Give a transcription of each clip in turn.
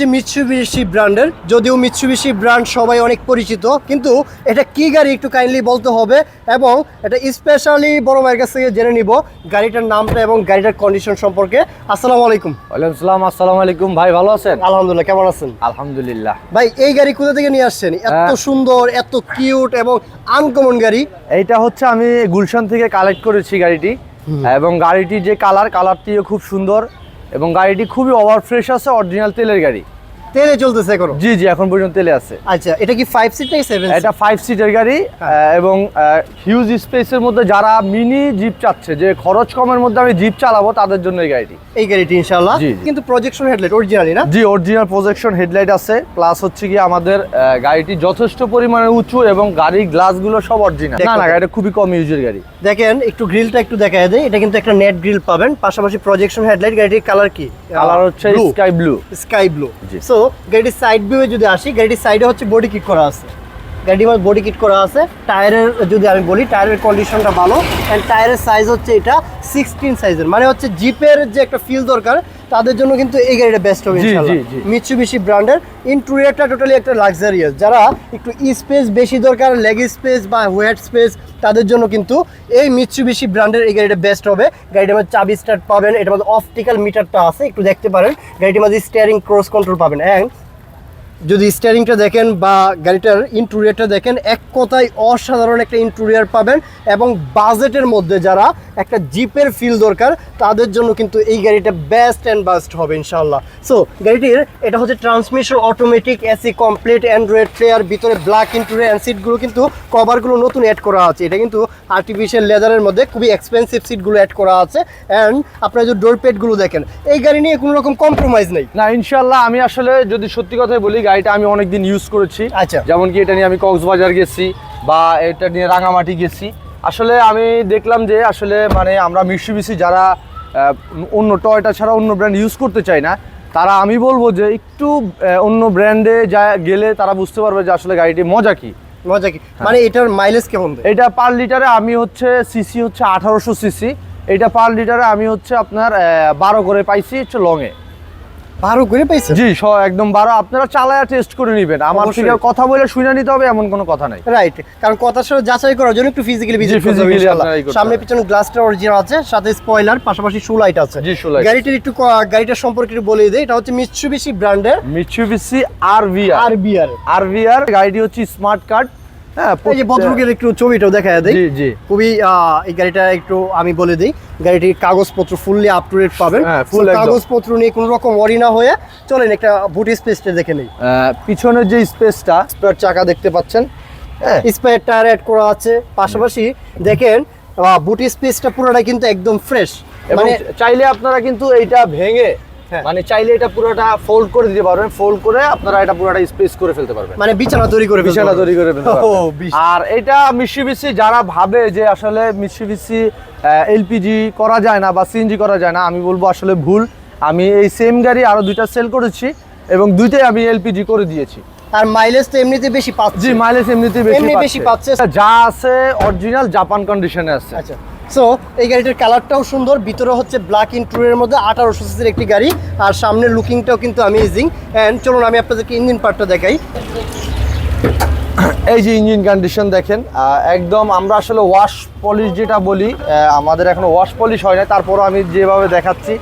হচ্ছে মিৎসুবিশি ব্র্যান্ডের যদিও মিৎসুবিশি ব্র্যান্ড সবাই অনেক পরিচিত কিন্তু এটা কি গাড়ি একটু কাইন্ডলি বলতে হবে এবং এটা স্পেশালি বড় ভাইয়ের কাছ থেকে জেনে নিব গাড়িটার নামটা এবং গাড়িটার কন্ডিশন সম্পর্কে। আসসালামু আলাইকুম। ওয়ালাইকুম সালাম আসসালামু আলাইকুম। ভাই ভালো আছেন? আলহামদুলিল্লাহ কেমন আছেন? আলহামদুলিল্লাহ। ভাই এই গাড়ি কোথা থেকে নিয়ে আসছেন? এত হ্যাঁ। সুন্দর এত কিউট এবং আনকমন গাড়ি। এইটা হচ্ছে আমি গুলশান থেকে কালেক্ট করেছি গাড়িটি। এবং গাড়িটির যে কালার কালারটিও খুব সুন্দর। এবং গাড়িটি খুবই ওভার ফ্রেশ আছে অরিজিনাল তেলের গাড়ি। তেলে চলতেছে এখনও? জি জি এখন পর্যন্ত তেলে আছে। আচ্ছা এটা কি ফাইভ সিট নাকি সেভেন এটা ফাইভ সিটের গাড়ি হ্যাঁ। এবং হিউজ স্পেসের মধ্যে যারা মিনি জিপ চাচ্ছে যে খরচ কমের মধ্যে আমি জিপ চালাবো তাদের জন্য এই গাড়িটি। এই গাড়িটি ইনশাআল্লাহ। জি। কিন্তু প্রজেকশন হেডলাইট অরিজিনালি না? জি অরিজিনাল প্রজেকশন হেডলাইট আছে প্লাস হচ্ছে কি আমাদের গাড়িটি যথেষ্ট পরিমাণে উঁচু এবং গাড়ির গ্লাসগুলো সব অরিজিনাল না না গাড়িটা খুবই কম ইউজের গাড়ি। দেখেন একটু গ্রিলটা একটু দেখা দেয় এটা কিন্তু একটা নেট গ্রিল পাবেন। পাশাপাশি প্রজেকশন হেডলাইট গাড়িটির কালার কি? কালার হচ্ছে স্কাই ব্লু স্কাই ব্লু জি। সো গাড়ির সাইড ভিউয়ে যদি আসি, গাড়ির সাইডে হচ্ছে বডি কিট করা আছে। গাড়ি আমার বডি কিট করা আছে। টায়ারের যদি আমি বলি টায়ারের কন্ডিশনটা ভালো। অ্যান্ড টায়ারের সাইজ হচ্ছে এটা সিক্সটিন সাইজের মানে হচ্ছে জিপের যে একটা ফিল দরকার তাদের জন্য কিন্তু এই গাড়িটা বেস্ট হবে ইনশাআল্লাহ। মিৎসুবিশি ব্র্যান্ডের ইন্টেরিয়রটা টোটালি একটা লাক্সারিয়াস যারা একটু স্পেস বেশি দরকার লেগ স্পেস বা ওয়েট স্পেস তাদের জন্য কিন্তু এই মিচুবিশি ব্র্যান্ডের এই গাড়িটা বেস্ট হবে। গাড়িটার মধ্যে চাবি স্টার্ট পাবেন এটার মধ্যে অপটিক্যাল মিটারটা আছে একটু দেখতে পারেন। গাড়িটির মধ্যে স্টিয়ারিং ক্রস কন্ট্রোল পাবেন। অ্যান্ড যদি স্টিয়ারিংটা দেখেন বা গাড়িটার ইন্টেরিয়রটা দেখেন, এক কথায় অসাধারণ একটা ইন্টুরিয়ার পাবেন এবং বাজেটের মধ্যে যারা একটা জিপের ফিল দরকার, তাদের জন্য কিন্তু এই গাড়িটা বেস্ট অ্যান্ড বাস্ট হবে ইনশাল্লাহ সো গাড়িটির এটা হচ্ছে transmission automatic AC complete Android player ভিতরে ব্ল্যাক ইন্টেরিয়র অ্যান্ড সিটগুলো কিন্তু কভারগুলো নতুন অ্যাড করা আছে। এটা কিন্তু আর্টিফিশিয়াল লেদারের মধ্যে খুবই এক্সপেন্সিভ সিটগুলো অ্যাড করা আছে। অ্যান্ড আপনারা যদি ডোর পেডগুলো দেখেন, এই গাড়ি নিয়ে কোনো রকম কম্প্রোমাইজ নেই। না ইনশাল্লাহ আমি আসলে যদি সত্যি কথাই বলি গাড়িটা আমি অনেকদিন ইউজ করেছি। আচ্ছা। যেমন কি এটা নিয়ে আমি কক্সবাজার গেছি বা এটা নিয়ে রাঙামাটি গেছি। আসলে আমি দেখলাম যে আসলে মানে আমরা মিশুবিসি যারা অন্য টয়টা ছাড়া অন্য ব্র্যান্ড ইউজ করতে চাই না তারা আমি বলব যে একটু অন্য ব্র্যান্ডে যা গেলে তারা বুঝতে পারবে যে আসলে গাড়িটি মজা কি। মজা কি? মানে এটার মাইলেজ কেমন এটা পার লিটারে আমি হচ্ছে সিসি হচ্ছে আঠারোশো সিসি এটা পার লিটারে আমি হচ্ছে আপনার বারো করে পাইছি হচ্ছে লংয়ে বারো করে পাইছে জি স একদম বারো। আপনারা চালায়া টেস্ট করে নেবেন। আমার। থেকে কথা বলে শুনে নিতে হবে এমন কোনো কথা নাই। রাইট কারণ কথার সাথে যাচাই করার জন্য একটু ফিজিক্যালি ভিজিট করতে হবে ইনশাআল্লাহ। সামনে। পিছনে গ্লাসটা অরিজিনাল আছে সাথে স্পয়লার পাশাপাশি শু লাইট আছে। জি, shoe light। গাড়িটির একটু গাড়িটার সম্পর্কে একটু বলে দিই এটা হচ্ছে মিৎসুবিশি ব্র্যান্ডের মিচুবিসি আর আরবিআর আর গাড়িটি হচ্ছে স্মার্ট কার্ড হ্যাঁ এই যে ভদ্রলোকের একটু ছবিটাও দেখা দেয় জি জি। খুবই এই গাড়িটা একটু আমি বলে দিই গাড়িটির কাগজপত্র ফুললি আপ টু ডেট পাবেন। হ্যাঁ, কাগজপত্র নিয়ে কোনো রকম ওয়ারি না হয়ে চলেন একটা বুটি স্পেসটা দেখে নেই। পিছনের যে স্পেসটা স্পেয়ার চাকা দেখতে পাচ্ছেন। স্পেয়ার টায়ার অ্যাড করা আছে। পাশাপাশি দেখেন বুটি স্পেসটা পুরোটা কিন্তু একদম ফ্রেশ মানে চাইলে আপনারা কিন্তু এইটা ভেঙে। মানে চাইলে এটা পুরোটা ফোল্ড করে দিতে পারবেন ফোল্ড করে আপনারা এটা পুরোটা স্পেস করে ফেলতে পারবেন। মানে বিছানা তৈরি করে বিছানা তৈরি করে। আর এটা মিশিবিসি যারা ভাবে যে আসলে মিশিবিসি এলপিজি করা যায় না বা সিএনজি করা যায় না আমি বলব আসলে ভুল। আমি এই সেম গাড়ি আরও দুইটা সেল করেছি এবং দুইটাই আমি এলপিজি করে দিয়েছি। আর মাইলেজ তো এমনিতে বেশি পাচ্ছে। জি মাইলেজ এমনিতে বেশি বেশি পাচ্ছে। যা আছে অরিজিনাল জাপান কন্ডিশনে আছে। আচ্ছা। সো এই গাড়িটার কালারটাও সুন্দর। ভিতরে হচ্ছে ব্ল্যাক ইন্টুরিয়ার মধ্যে আঠারোশো সিসির একটি গাড়ি। আর সামনের লুকিংটাও কিন্তু অ্যামেজিং অ্যান্ড চলুন আমি আপনাদেরকে ইঞ্জিন পার্টটা দেখাই। এই যে ইঞ্জিন কন্ডিশন দেখেন একদম আমরা আসলে ওয়াশ পলিশ যেটা বলি আমাদের এখন ওয়াশ পলিশ হয় না তারপরও আমি যেভাবে দেখাচ্ছি,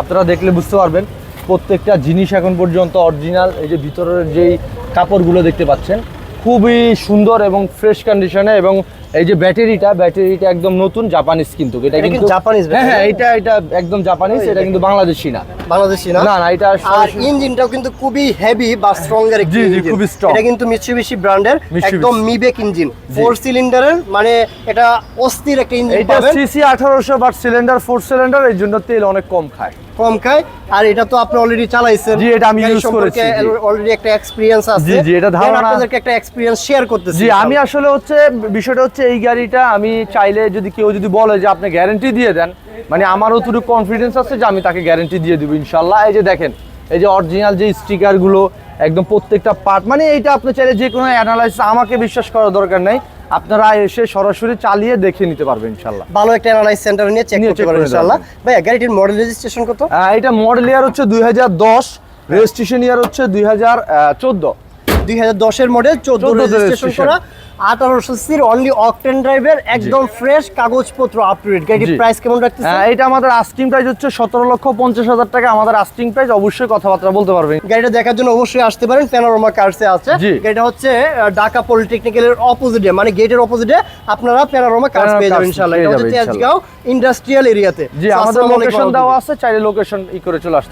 আপনারা দেখলে বুঝতে পারবেন। প্রত্যেকটা জিনিস এখন পর্যন্ত অরিজিনাল এই যে ভিতরের যেই কাপড়গুলো দেখতে পাচ্ছেন খুবই সুন্দর এবং ফ্রেশ কন্ডিশনে এবং এই যে ব্যাটারিটা ব্যাটারিটা একদম নতুন জাপানিজ কিন্তু। এটা কিন্তু জাপানিজ হ্যাঁ হ্যাঁ এটা এটা একদম জাপানিজ এটা কিন্তু বাংলাদেশি না। বাংলাদেশি না? না না এটা আর ইঞ্জিনটাও কিন্তু খুবই হেভি বা স্ট্রঙ্গার একটি জি, খুবই স্ট্রং এটা কিন্তু মিৎসুবিশি ব্র্যান্ডের একদম মিবেক ইঞ্জিন। ফোর সিলিন্ডারের মানে এটা অস্থির একটা ইঞ্জিন এটা সিসি আঠারোশো বাট সিলিন্ডার ফোর সিলিন্ডার এই জন্য তেল অনেক কম খায়। কম খায় আর এটা তো আপনি অলরেডি চালাইছেন। জি, এটা আমি use করেছি, অলরেডি একটা এক্সপেরিয়েন্স আছে। জি, জি, এটা ধারণা- আপনাদেরকে একটা এক্সপেরিয়েন্স শেয়ার করতেছি। জি আমি আসলে হচ্ছে বিষয়টা হচ্ছে এই গাড়িটা আমি চাইলে যদি কেউ যদি বলে যে আপনি গ্যারেন্টি দিয়ে দেন মানে আমার অতটুকু কনফিডেন্স আছে যে আমি তাকে গ্যারেন্টি দিয়ে দিব ইনশাল্লাহ এই যে দেখেন এই যে অরিজিনাল যে স্টিকারগুলো একদম প্রত্যেকটা পার্ট মানে এইটা আপনি চাইলে যে কোনো অ্যানালাইসিস আমাকে বিশ্বাস করার দরকার নেই। আপনারা এসে সরাসরি চালিয়ে দেখে নিতে পারবেন ইনশাল্লাহ ভালো একটা অ্যানালাইজ সেন্টার নিয়ে চেক করতে পারবেন ইনশাআল্লাহ। ভাইয়া গাড়িটির মডেল রেজিস্ট্রেশন কত? এটা মডেল ইয়ার হচ্ছে 2010 রেজিস্ট্রেশন ইয়ার হচ্ছে দুই হাজার চোদ্দ। দুই হাজার দশের মডেল চোদ্দ 14 রেজিস্ট্রেশন। করা। আঠারোশো সির অনলি অকটেন ড্রাইভের একদম ফ্রেশ কাগজপত্র আপ টু ডেট গাড়ির প্রাইস কেমন রাখতেছে? এটা আমাদের আস্কিং প্রাইস হচ্ছে সতেরো লক্ষ পঞ্চাশ হাজার টাকা। আমাদের আস্কিং প্রাইস অবশ্যই কথাবার্তা বলতে পারবেন গাড়িটা দেখার জন্য অবশ্যই আসতে পারেন। প্যানোরামা কার্সে আছে। গাড়িটা হচ্ছে ঢাকা পলিটেকনিক্যালের অপোজিটে মানে গেটের অপোজিটে আপনারা প্যানোরামা কার্স পেয়ে যাবেন ইনশাআল্লাহ। এটা হচ্ছে তেজগাঁও ইন্ডাস্ট্রিয়াল এরিয়াতে জি আমাদের লোকেশন দেওয়া আছে চাইলে লোকেশন ই করে চলে আসতে